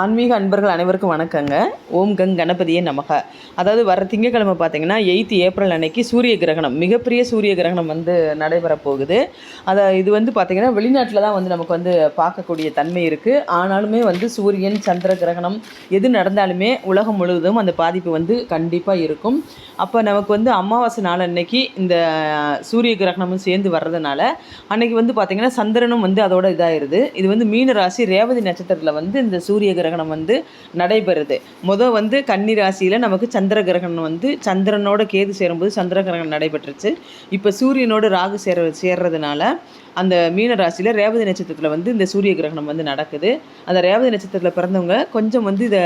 ஆன்மீக அன்பர்கள் அனைவருக்கும் வணக்கங்க. ஓம் கங் கணபதியே நமக. அதாவது வர திங்கக்கிழமை பார்த்தீங்கன்னா எயித் ஏப்ரல் அன்னைக்கு சூரிய கிரகணம் மிகப்பெரிய சூரிய கிரகணம் வந்து நடைபெற போகுது அதை இது வந்து பார்த்திங்கன்னா வெளிநாட்டில் தான் வந்து நமக்கு வந்து பார்க்கக்கூடிய தன்மை இருக்குது ஆனாலுமே வந்து சூரியன் சந்திர கிரகணம் எது நடந்தாலுமே உலகம் முழுவதும் அந்த பாதிப்பு வந்து கண்டிப்பாக இருக்கும். அப்போ நமக்கு வந்து அமாவாசை நாள் அன்னைக்கு இந்த சூரிய கிரகணமும் சேர்ந்து வர்றதுனால அன்னைக்கு வந்து பார்த்திங்கன்னா சந்திரனும் வந்து அதோட இதாகிடுது இது வந்து மீன ராசி ரேவதி நட்சத்திரத்தில் வந்து இந்த சூரிய கிரகணம் வந்து நடைபெறுது. முதல் வந்து கன்னி ராசியில் நமக்கு சந்திர கிரகணம் வந்து சந்திரனோட கேது சேரும்போது சந்திர கிரகணம் நடைபெற்றுச்சு. இப்போ சூரியனோட ராகு சேர சேர்றதுனால அந்த மீன ராசியில் ரேவதி நட்சத்திரத்தில் வந்து இந்த சூரிய கிரகணம் வந்து நடக்குது. அந்த ரேவதி நட்சத்திரத்தில் பிறந்தவங்க கொஞ்சம் வந்து இதை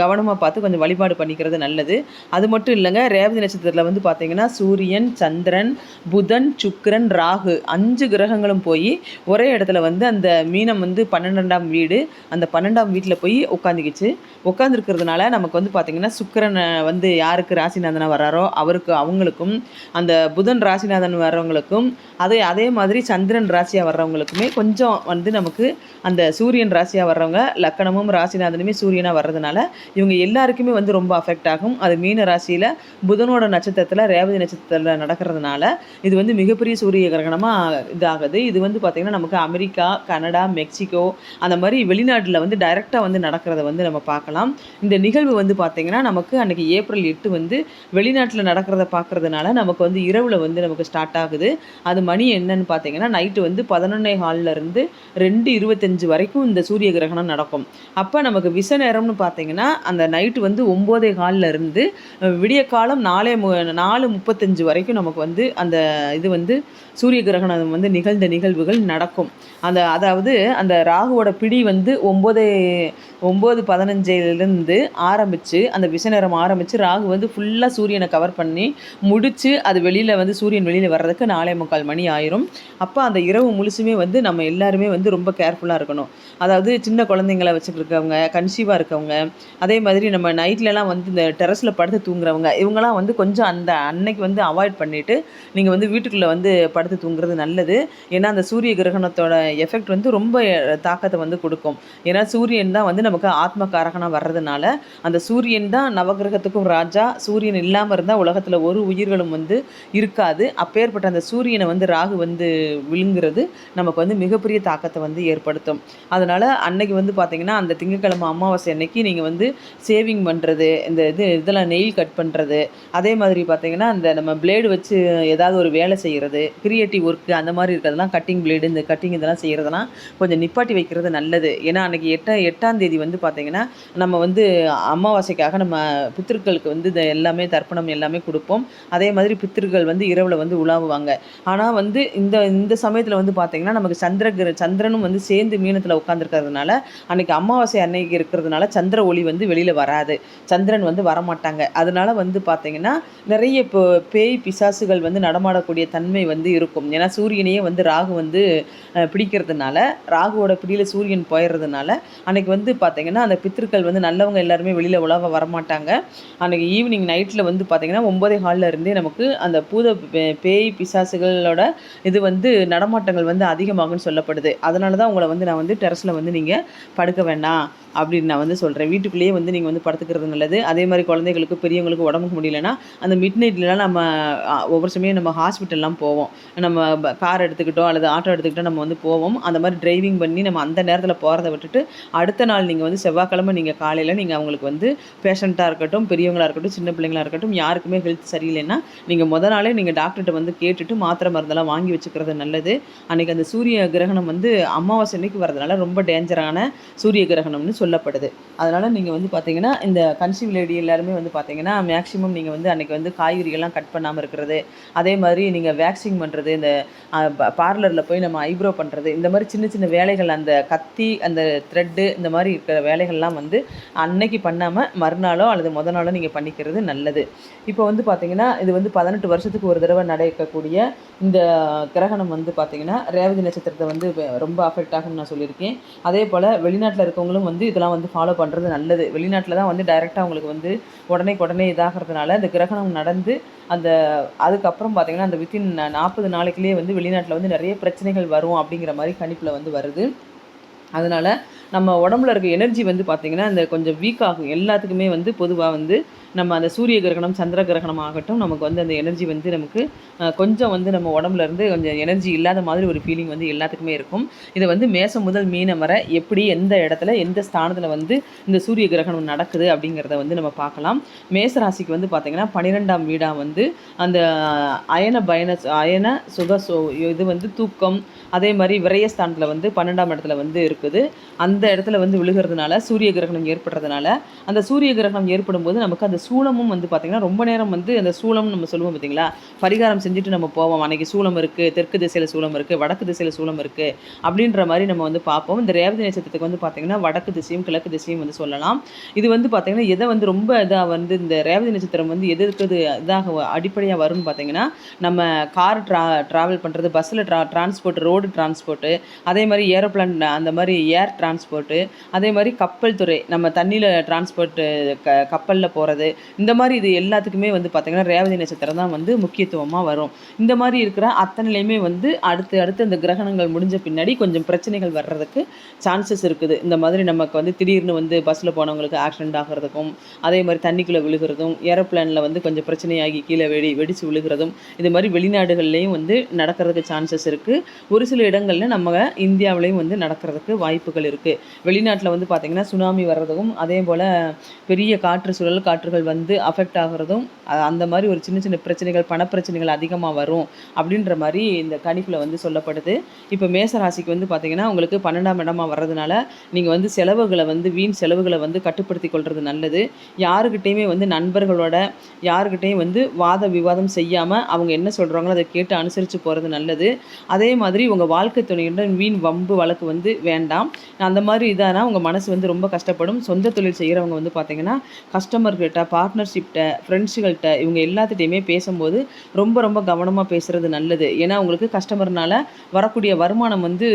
கவனமாக பார்த்து கொஞ்சம் வழிபாடு பண்ணிக்கிறது நல்லது. அது மட்டும் இல்லைங்க ரேவதி நட்சத்திரத்தில் வந்து பார்த்தீங்கன்னா சூரியன் சந்திரன் புதன் சுக்கரன் ராகு அஞ்சு கிரகங்களும் போய் ஒரே இடத்துல வந்து அந்த மீனம் வந்து பன்னெண்டாம் வீடு அந்த பன்னெண்டாம் வீட்டில் போய் உட்காந்துக்கிச்சு உட்காந்துருக்கிறதுனால நமக்கு வந்து பார்த்திங்கன்னா சுக்கரனை வந்து யாருக்கு ராசிநாதனாக வர்றாரோ அவருக்கு அவங்களுக்கும் அந்த புதன் ராசிநாதன் வர்றவங்களுக்கும் அதே அதே மாதிரி சந்திரன் ராசியாக வர்றவங்களுக்குமே கொஞ்சம் வந்து நமக்கு அந்த சூரியன் ராசியாக வர்றவங்க லக்கணமும் ராசிநாதனுமே சூரியனாக வர்றதுனால இவங்க எல்லாருக்குமே வந்து ரொம்ப அஃபெக்ட் ஆகும். அது மீன ராசியில் புதனோட நட்சத்திரத்தில் ரேவதி நட்சத்திரத்தில் நடக்கிறதுனால இது வந்து மிகப்பெரிய சூரிய கிரகணமாக இதாகுது. இது வந்து பார்த்திங்கன்னா நமக்கு அமெரிக்கா கனடா மெக்சிகோ அந்த மாதிரி வெளிநாட்டில் வந்து டைரெக்டாக வந்து நடக்கிறத வந்து நம்ம பார்க்கலாம். இந்த நிகழ்வு வந்து பார்த்திங்கன்னா நமக்கு அன்றைக்கி ஏப்ரல் எட்டு வந்து வெளிநாட்டில் நடக்கிறத பார்க்குறதுனால நமக்கு வந்து இரவில் வந்து நமக்கு ஸ்டார்ட் ஆகுது. அது மணி என்னன்னு பார்த்தீங்கன்னா நைட்டு வந்து பதினொன்னே ஹாலில் இருந்து ரெண்டு இருபத்தஞ்சு வரைக்கும் இந்த சூரிய கிரகணம் நடக்கும். அப்போ நமக்கு விச நேரம்னு பார்த்தீங்கன்னா அந்த நைட்டு வந்து ஒம்போதே ஹாலில் இருந்து விடிய காலம் நாலே மு நாலு முப்பத்தஞ்சு வரைக்கும் நமக்கு வந்து அந்த இது வந்து சூரிய கிரகணம் வந்து நிகழ்ந்த நிகழ்வுகள் நடக்கும். அந்த அதாவது அந்த ராகுவோட பிடி வந்து ஒம்போதே ஒம்பது பதினஞ்சிலேருந்து ஆரம்பித்து அந்த விஷ நேரம் ஆரம்பித்து ராகு வந்து ஃபுல்லாக சூரியனை கவர் பண்ணி முடித்து அது வெளியில் வந்து சூரியன் வெளியில் வர்றதுக்கு நாலே முக்கால் மணி ஆயிரும். அப்போ அந்த இரவு முழுசுமே வந்து நம்ம எல்லாருமே வந்து ரொம்ப கேர்ஃபுல்லாக இருக்கணும். அதாவது சின்ன குழந்தைங்கள வச்சுருக்கவங்க கன்சீவாக இருக்கவங்க அதே மாதிரி நம்ம நைட்லலாம் வந்து இந்த டெரஸில் படுத்து தூங்குறவங்க இவங்கெல்லாம் வந்து கொஞ்சம் அந்த அன்னைக்கு வந்து அவாய்ட் பண்ணிவிட்டு நீங்கள் வந்து வீட்டுக்குள்ளே வந்து படுத்து தூங்குறது நல்லது. ஏன்னா அந்த சூரிய கிரகணத்தோட எஃபெக்ட் வந்து ரொம்ப தாக்கத்தை வந்து கொடுக்கும். ஏன்னா சூரியன் தான் வந்து நமக்கு ஆத்ம காரகனாக வர்றதுனால அந்த சூரியன் தான் நவகிரகத்துக்கும் ராஜா. சூரியன் இல்லாமல் இருந்தால் உலகத்தில் ஒரு உயிர்களும் வந்து இருக்காது. அப்பேற்பட்ட அந்த சூரியனை வந்து ராகு வந்து விழுங்குறது நமக்கு வந்து மிகப்பெரிய தாக்கத்தை வந்து ஏற்படுத்தும். அதனால் அன்னைக்கு வந்து பார்த்திங்கன்னா அந்த திங்கட்கிழமை அமாவாசை அன்னைக்கு நீங்கள் வந்து சேவிங் பண்ணுறது இந்த இது இதெல்லாம் நெயில் கட் பண்ணுறது அதே மாதிரி பார்த்திங்கன்னா அந்த நம்ம பிளேடு வச்சு ஏதாவது ஒரு வேலை செய்கிறது கிரியேட்டிவ் ஒர்க்கு அந்த மாதிரி இருக்கிறதெல்லாம் கட்டிங் பிளேடு இந்த கட்டிங் இதெல்லாம் செய்கிறதெல்லாம் கொஞ்சம் நிப்பாட்டி வைக்கிறது நல்லது. ஏன்னா அன்றைக்கி எட்டாம் எட்டாம் தேதி வந்து பார்த்திங்கன்னா நம்ம வந்து அமாவாசைக்காக நம்ம பித்திருக்களுக்கு வந்து இந்த எல்லாமே தர்ப்பணம் எல்லாமே கொடுப்போம். அதே மாதிரி பித்திருக்கள் வந்து இரவில் வந்து உலாவுவாங்க. ஆனால் வந்து இந்த இந்த சமயத்தில் வந்து பார்த்திங்கன்னா நமக்கு சந்திர கிர சந்திரனும் வந்து சேர்ந்து மீனத்தில் உட்காந்துருக்கிறதுனால அன்றைக்கி அமாவாசை அன்னைக்கு இருக்கிறதுனால சந்திர ஒளி வந்து வெளியில் வராது. சந்திரன் வந்து வரமாட்டாங்க. அதனால் வந்து பார்த்திங்கன்னா நிறைய இப்போ பேய் பிசாசுகள் வந்து நடமாடக்கூடிய தன்மை வந்து இருக்கும். இருக்கும். ஏன்னா சூரியனையே வந்து ராகு வந்து பிடிக்கிறதுனால ராகுவோட பிடியில் சூரியன் போயிடுறதுனால அன்னைக்கு வந்து பார்த்திங்கன்னா அந்த பித்திருக்கள் வந்து நல்லவங்க எல்லாருமே வெளியில் உலக வரமாட்டாங்க. அன்றைக்கி ஈவினிங் நைட்டில் வந்து பார்த்திங்கன்னா ஒம்பதே ஹாலில் இருந்தே நமக்கு அந்த பூத பேய் பிசாசுகளோட இது வந்து நடமாட்டங்கள் வந்து அதிகமாகும்னு சொல்லப்படுது. அதனால தான் உங்களை வந்து நான் வந்து டெரஸில் வந்து நீங்கள் படுக்க வேண்டாம். அப்படின்னு நான் வந்து சொல்கிறேன் வீட்டுக்குள்ளேயே வந்து நீங்கள் வந்து படுத்துக்கிறது நல்லது. அதே மாதிரி குழந்தைகளுக்கு பெரியவங்களுக்கு உடம்புக்கு முடியலன்னா அந்த மிட் நைட்லலாம் நம்ம ஒவ்வொரு சமயம் நம்ம ஹாஸ்பிட்டல்லாம் போவோம். நம்ம கார் எடுத்துக்கிட்டோம் அல்லது ஆட்டோ எடுத்துக்கிட்டோ நம்ம வந்து போவோம். அந்த மாதிரி டிரைவிங் பண்ணி நம்ம அந்த நேரத்தில் போகிறத விட்டுட்டு அடுத்த நாள் நீங்கள் வந்து செவ்வாய்க்கிழமை நீங்கள் காலையில் நீங்கள் அவங்களுக்கு வந்து பேஷண்ட்டாக இருக்கட்டும் பெரியவங்களாக இருக்கட்டும் சின்ன பிள்ளைங்களா இருக்கட்டும் யாருக்குமே ஹெல்த் சரியில்லைன்னா நீங்கள் முத நாளே நீங்கள் டாக்டர்கிட்ட வந்து கேட்டுட்டு மாத்திரை மருந்தெல்லாம் வாங்கி வச்சுக்கிறது நல்லது. அன்றைக்கி அந்த சூரிய கிரகணம் வந்து அமாவாசை அன்னைக்கு வரதுனால ரொம்ப டேஞ்சரான சூரிய கிரகணம்னு சொல்லி சொல்லப்படுது. அதனால் நீங்கள் வந்து பார்த்தீங்கன்னா இந்த கன்சீவ் லேடி எல்லாருமே வந்து பார்த்தீங்கன்னா மேக்ஸிமம் நீங்கள் வந்து அன்றைக்கி வந்து காய்கறிகள்லாம் கட் பண்ணாமல் இருக்கிறது அதே மாதிரி நீங்கள் வேக்சிங் பண்ணுறது இந்த பார்லரில் போய் நம்ம ஐப்ரோ பண்ணுறது இந்த மாதிரி சின்ன சின்ன வேலைகள் அந்த கத்தி அந்த த்ரெட்டு இந்த மாதிரி இருக்கிற வேலைகள்லாம் வந்து அன்னைக்கு பண்ணாமல் மறுநாளோ அல்லது முத நாளோ நீங்கள் பண்ணிக்கிறது நல்லது. இப்போ வந்து பார்த்தீங்கன்னா இது வந்து பதினெட்டு வருஷத்துக்கு ஒரு தடவை நடக்கக்கூடிய இந்த கிரகணம் வந்து பார்த்தீங்கன்னா ரேவதி நட்சத்திரத்தை வந்து ரொம்ப அஃபெக்ட் ஆகும்னு நான் சொல்லியிருக்கேன். அதே போல் வெளிநாட்டில் இருக்கவங்களும் வந்து இதெல்லாம் வந்து ஃபாலோ பண்ணுறது நல்லது. வெளிநாட்டில் தான் வந்து டைரெக்டாக அவங்களுக்கு வந்து உடனே உடனே இதாகிறதுனால அந்த கிரகணம் நடந்து அந்த அதுக்கப்புறம் பார்த்தீங்கன்னா அந்த வித்தின் நாற்பது நாளைக்குலேயே வந்து வெளிநாட்டில் வந்து நிறைய பிரச்சனைகள் வரும் அப்படிங்கிற மாதிரி கணிப்பில் வந்து வருது. அதனால் நம்ம உடம்புல இருக்க எனர்ஜி வந்து பார்த்திங்கன்னா இந்த கொஞ்சம் வீக் ஆகும். எல்லாத்துக்குமே வந்து பொதுவாக வந்து நம்ம அந்த சூரிய கிரகணம் சந்திர கிரகணம் ஆகட்டும் நமக்கு வந்து அந்த எனர்ஜி வந்து நமக்கு கொஞ்சம் வந்து நம்ம உடம்புல இருந்து கொஞ்சம் எனர்ஜி இல்லாத மாதிரி ஒரு ஃபீலிங் வந்து எல்லாத்துக்குமே இருக்கும். இதை வந்து மேசம் முதல் மீனம் வரை எப்படி எந்த இடத்துல எந்த ஸ்தானத்தில் வந்து இந்த சூரிய கிரகணம் நடக்குது அப்படிங்கிறத வந்து நம்ம பார்க்கலாம். மேச ராசிக்கு வந்து பார்த்திங்கன்னா பன்னிரெண்டாம் வீடாக வந்து அந்த அயன பயன அயன சுக சோ இது வந்து தூக்கம் அதே மாதிரி விரயஸ்தானத்தில் வந்து பன்னெண்டாம் இடத்துல வந்து இருக்குது. அந்த இடத்துல வந்து விழுகிறதுனால சூரிய கிரகணம் ஏற்படுறதுனால அந்த சூரிய கிரகணம் ஏற்படும் போது நமக்கு அந்த சூலமும் வந்து பார்த்திங்கன்னா ரொம்ப நேரம் வந்து அந்த சூளம் நம்ம சொல்லுவோம் பார்த்தீங்களா பரிகாரம் செஞ்சுட்டு நம்ம போவோம். அன்றைக்கி சூலம் இருக்குது தெற்கு திசையில் சூலம் இருக்குது வடக்கு திசையில் சூலம் இருக்குது அப்படின்ற மாதிரி நம்ம வந்து பார்ப்போம். இந்த ரேவதி நட்சத்திரத்துக்கு வந்து பார்த்திங்கன்னா வடக்கு திசையும் கிழக்கு திசையும் வந்து சொல்லலாம். இது வந்து பார்த்திங்கன்னா எதை வந்து ரொம்ப இதாக வந்து இந்த ரேவதி நட்சத்திரம் வந்து எது இருக்குது இதாக அடிப்படையாக வரும்னு பார்த்தீங்கன்னா நம்ம கார் ட்ரா ட்ராவல் பண்ணுறது பஸ்ஸில் ட்ரா டிரான்ஸ்போர்ட் ரோடு டிரான்ஸ்போர்ட்டு அதே மாதிரி ஏரோப்ளான் அந்த மாதிரி ஏர் டிரான்ஸ்போர்ட்டு அதே மாதிரி கப்பல் துறை நம்ம தண்ணியில் டிரான்ஸ்போர்ட்டு க கப்பலில் போகிறது இந்த மாதிரி இது எல்லாத்துக்குமே வந்து பார்த்திங்கன்னா ரேவதி நட்சத்திரம் தான் வந்து முக்கியத்துவமாக வரும். இந்த மாதிரி இருக்கிற அத்தனையுமே வந்து அடுத்து அடுத்து இந்த கிரகணங்கள் முடிஞ்ச பின்னாடி கொஞ்சம் பிரச்சனைகள் வர்றதுக்கு சான்சஸ் இருக்குது. இந்த மாதிரி நமக்கு வந்து திடீர்னு வந்து பஸ்ஸில் போனவங்களுக்கு ஆக்சிடென்ட் ஆகிறதுக்கும் அதே மாதிரி தண்ணிக்குள்ளே விழுகிறதும் ஏரோப்ளேனில் வந்து கொஞ்சம் பிரச்சனையாகி கீழே வெடி வெடிச்சு விழுகிறதும் இது மாதிரி வெளிநாடுகள்லேயும் வந்து நடக்கிறதுக்கு சான்சஸ் இருக்குது ஒரு சில இடங்களில் நம்ம இந்தியாவிலையும் வந்து நடக்கிறதுக்கு வாய்ப்புகள் இருக்குது வெளிநாட்டில் வந்து பார்த்திங்கன்னா சுனாமி வர்றதும் அதே போல் பெரிய காற்று சுழல் காற்றுகள் வந்து அஃபெக்ட் ஆகிறதும் அந்த மாதிரி ஒரு சின்ன சின்ன பிரச்சனைகள் பணப்பிரச்சனைகள் அதிகமாக வரும் அப்படின்ற மாதிரி இந்த கணிப்பில் வந்து சொல்லப்படுது. இப்போ மேசராசிக்கு வந்து பார்த்திங்கன்னா உங்களுக்கு பன்னெண்டாம் இடமா வர்றதுனால நீங்கள் வந்து செலவுகளை வந்து வீண் செலவுகளை வந்து கட்டுப்படுத்தி கொள்வது நல்லது. யாருக்கிட்டேயுமே வந்து நண்பர்களோட யாருக்கிட்டேயும் வந்து வாத விவாதம் செய்யாமல் அவங்க என்ன சொல்கிறாங்களோ அதை கேட்டு அனுசரித்து போகிறது நல்லது. அதே மாதிரி உங்கள் வாழ்க்கை துணையுடன் வீண் வம்பு வழக்கு வந்து வேண்டாம். அந்த மாதிரி இதானா உங்கள் மனசு வந்து ரொம்ப கஷ்டப்படும். சொந்த தொழில் செய்கிறவங்க வந்து பார்த்தீங்கன்னா கஸ்டமர்கிட்ட பார்ட்னர்ஷிப்கிட்ட ஃப்ரெண்ட்ஸுகள்கிட்ட இவங்க எல்லாத்துட்டையுமே பேசும்போது ரொம்ப ரொம்ப கவனமாக பேசுகிறது நல்லது. ஏன்னா உங்களுக்கு கஸ்டமர்னால் வரக்கூடிய வருமானம் வந்து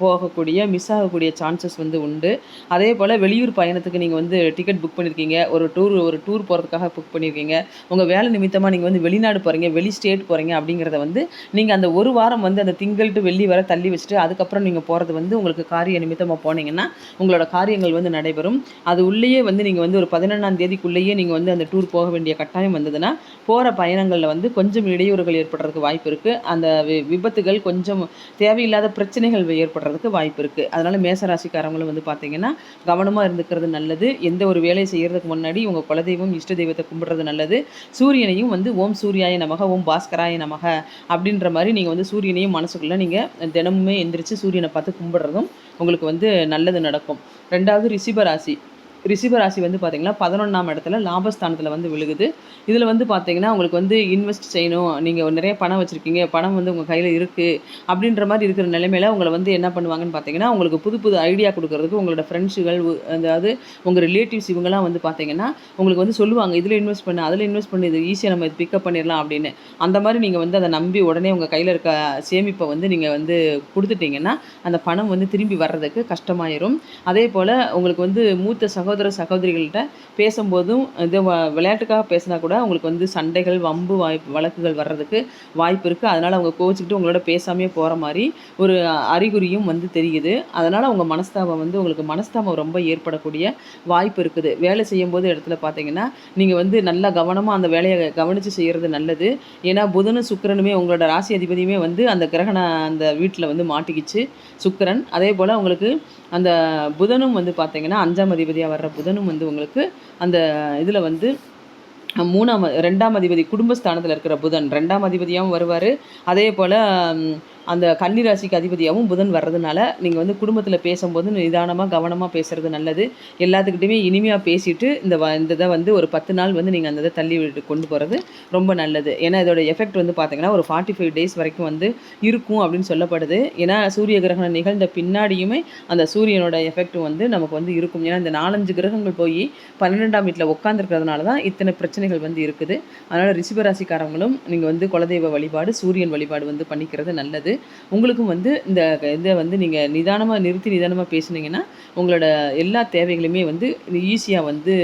போகக்கூடிய மிஸ் ஆகக்கூடிய சான்சஸ் வந்து உண்டு. அதே போல் வெளியூர் பயணத்துக்கு நீங்கள் வந்து டிக்கெட் புக் பண்ணியிருக்கீங்க ஒரு டூர் ஒரு டூர் போகிறதுக்காக புக் பண்ணியிருக்கீங்க உங்கள் வேலை நிமித்தமாக நீங்கள் வந்து வெளிநாடு போகிறீங்க வெளி ஸ்டேட் போகிறீங்க அப்படிங்கிறத வந்து நீங்கள் அந்த ஒரு வாரம் வந்து அந்த திங்கள் டு வெள்ளி வரை தள்ளி வச்சுட்டு அதுக்கப்புறம் நீங்கள் போகிறது வந்து உங்களுக்கு காரிய நிமித்தமாக போனீங்கன்னா உங்களோட காரியங்கள் வந்து நடைபெறும். அது உள்ளேயே வந்து நீங்கள் வந்து ஒரு பதினொன்றாம் தேதிக்குள்ளேயே நீங்கள் வந்து அந்த டூர் போக வேண்டிய கட்டாயம் வந்ததுன்னா போகிற பயணங்களில் வந்து கொஞ்சம் இடையூறுகள் ஏற்படுறதுக்கு வாய்ப்பு இருக்குது அந்த வி- விபத்துகள் கொஞ்சம் தேவையில்லாத பிரச்சனைகள் ஏற்படுறதுக்கு வாய்ப்பு இருக்குது அதனால் மேசராசிக்காரங்களும் வந்து பார்த்திங்கன்னா கவனமாக இருந்துக்கிறது நல்லது. எந்த ஒரு வேலையை செய்கிறதுக்கு முன்னாடி உங்கள் குலதெய்வம் இஷ்ட தெய்வத்தை கும்பிட்றது நல்லது. சூரியனையும் வந்து ஓம் சூரியாய நமக ஓம் பாஸ்கராய நமக அப்படின்ற மாதிரி நீங்கள் வந்து சூரியனையும் மனசுக்குள்ளே நீங்கள் தினமுமே எந்திரிச்சு சூரியனை பார்த்து கும்பிட்றதும் உங்களுக்கு வந்து நல்லது நடக்கும். ரெண்டாவது ரிஷிபராசி ராசி ரிஷிப ராசி வந்து பார்த்தீங்கன்னா பதினொன்றாம் இடத்துல லாபஸ்தானத்தில் வந்து விழுகுது. இதில் வந்து பார்த்தீங்கன்னா உங்களுக்கு வந்து இன்வெஸ்ட் செய்யணும். நீங்கள் நிறைய பணம் வச்சுருக்கீங்க. பணம் வந்து உங்கள் கையில் இருக்குது அப்படின்ற மாதிரி இருக்கிற நிலைமையில் உங்களை வந்து என்ன பண்ணுவாங்கன்னு பார்த்தீங்கன்னா உங்களுக்கு புது புது ஐடியா கொடுக்கறதுக்கு உங்களோட ஃப்ரெண்ட்ஸுகள் அதாவது உங்கள் ரிலேட்டிவ்ஸ் இவங்கெல்லாம் வந்து பார்த்தீங்கன்னா உங்களுக்கு வந்து சொல்லுவாங்க இதில் இன்வெஸ்ட் பண்ணு அதில் இன்வெஸ்ட் பண்ணி இது ஈஸியாக நம்ம இது பிக்கப் பண்ணிடலாம் அப்படின்னு. அந்த மாதிரி நீங்கள் வந்து அதை நம்பி உடனே உங்கள் கையில் இருக்க சேமிப்பை வந்து நீங்கள் வந்து கொடுத்துட்டீங்கன்னா அந்த பணம் வந்து திரும்பி வர்றதுக்கு கஷ்டமாயிரும். அதே போல் உங்களுக்கு வந்து மூத்த சகோதர சகோதரிகள்கிட்ட பேசும்போதும் இது விளையாட்டுக்காக பேசினா கூட அவங்களுக்கு வந்து சண்டைகள் வம்பு வாய்ப்பு வழக்குகள் வர்றதுக்கு வாய்ப்பு இருக்குது அதனால் அவங்க கோச்சிக்கிட்டு உங்களோட பேசாமையே போகிற மாதிரி ஒரு அறிகுறியும் வந்து தெரியுது. அதனால் அவங்க மனஸ்தாபம் வந்து உங்களுக்கு மனஸ்தாபம் ரொம்ப ஏற்படக்கூடிய வாய்ப்பு இருக்குது. வேலை செய்யும்போது இடத்துல பார்த்தீங்கன்னா நீங்கள் வந்து நல்லா கவனமாக அந்த வேலையை கவனித்து செய்கிறது நல்லது. ஏன்னா புதனும் சுக்கிரனுமே உங்களோட ராசி அதிபதியுமே வந்து அந்த கிரகண அந்த வீட்டில் வந்து மாட்டிக்கிச்சு சுக்கிரன். அதே போல் உங்களுக்கு அந்த புதனும் வந்து பார்த்தீங்கன்னா அஞ்சாம் அதிபதியாக வர்ற புதனும் வந்து உங்களுக்கு அந்த இதில் வந்து மூணாம் ரெண்டாம் அதிபதி குடும்பஸ்தானத்தில் இருக்கிற புதன் ரெண்டாம் அதிபதியாகவும் வருவார். அதே போல் அந்த கன்னிராசிக்கு அதிபதியாகவும் புதன் வர்றதுனால நீங்கள் வந்து குடும்பத்தில் பேசும்போது நிதானமாக கவனமாக பேசுறது நல்லது. எல்லாத்துக்கிட்டையுமே இனிமையாக பேசிட்டு இந்த வ இந்த இதை வந்து ஒரு பத்து நாள் வந்து நீங்கள் அந்த இதை தள்ளி விட்டு கொண்டு போகிறது ரொம்ப நல்லது. ஏன்னா இதோட எஃபெக்ட் வந்து பார்த்தீங்கன்னா ஒரு ஃபார்ட்டி ஃபைவ் டேஸ் வரைக்கும் வந்து இருக்கும் அப்படின்னு சொல்லப்படுது. ஏன்னா சூரிய கிரகணம் நிகழ்ந்த பின்னாடியுமே அந்த சூரியனோட எஃபெக்ட் வந்து நமக்கு வந்து இருக்கும். ஏன்னா இந்த நாலஞ்சு கிரகங்கள் போய் பன்னிரெண்டாம் வீட்டில் உட்காந்துருக்கிறதுனால தான் இத்தனை பிரச்சனைகள் வந்து இருக்குது. அதனால் ரிஷபராசிக்காரங்களும் நீங்கள் வந்து குலதெய்வ வழிபாடு சூரியன் வழிபாடு வந்து பண்ணிக்கிறது நல்லது. உங்களுக்கும் வந்து இந்த இதை வந்து நீங்கள் நிதானமாக நிறுத்தி நிதானமாக பேசுனீங்கன்னா உங்களோட எல்லா தேவைகளுமே வந்து ஈஸியாக வந்து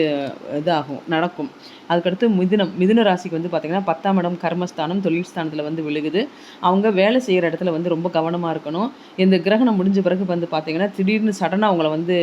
இதாகும் நடக்கும். அதுக்கடுத்து மிதுனம் மிதுன ராசிக்கு வந்து பார்த்திங்கன்னா பத்தாம் இடம் கர்மஸ்தானம் தொழில் ஸ்தானத்தில் வந்து விழுகுது. அவங்க வேலை செய்கிற இடத்துல வந்து ரொம்ப கவனமாக இருக்கணும். இந்த கிரகணம் முடிஞ்ச பிறகு வந்து பார்த்திங்கன்னா திடீர்னு சடனாக அவங்கள வந்து